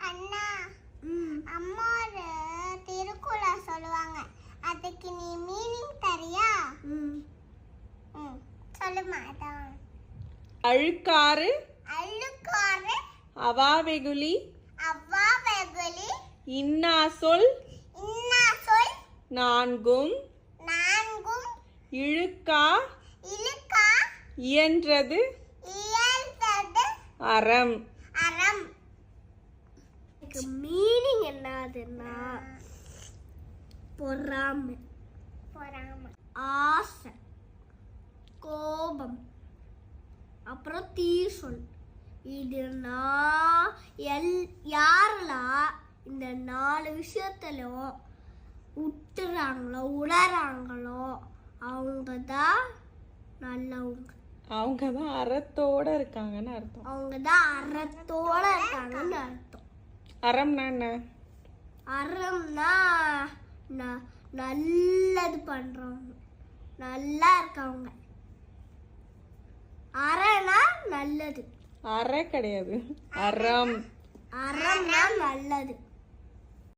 அண்ணா ம். அம்மா திருக்குறள் சொல்லுவாங்க. அதுக்கு நீ மீனிங் தரியா? ம். ம் சொல்லுமா அதான் அழுக்காறு அள்ளுக்காரு அவாவெகுளி அவ்வா வெகுலி இன்னா சொல் இன்னா சொல் நான்கும் நான்கும் இழுக்கா இழுக்கா இயன்றது இயல்பது அறம். அறம். இதுக்கு மீனிங் என்னதுன்னா பொறாமை. பொறாமை. ஆசை. கோபம். அப்புறம் தீ சொல் இது நான் எல் யாரெல்லாம் இந்த நாலு விஷயத்துலையும் விட்டுறாங்களோ உணராங்களோ அவங்க தான் நல்லவங்க. அவங்க தான் அறத்தோட இருக்காங்கன்னு அர்த்தம். அவங்க தான் அறத்தோட இருக்காங்கன்னு அர்த்தம். அறம்னா என்ன அறம்னா நல்லது பண்றவங்க. நல்லா இருக்கவங்க. அறனா நல்லது. அற கிடையாது. அறம். அறம்னா நல்லது.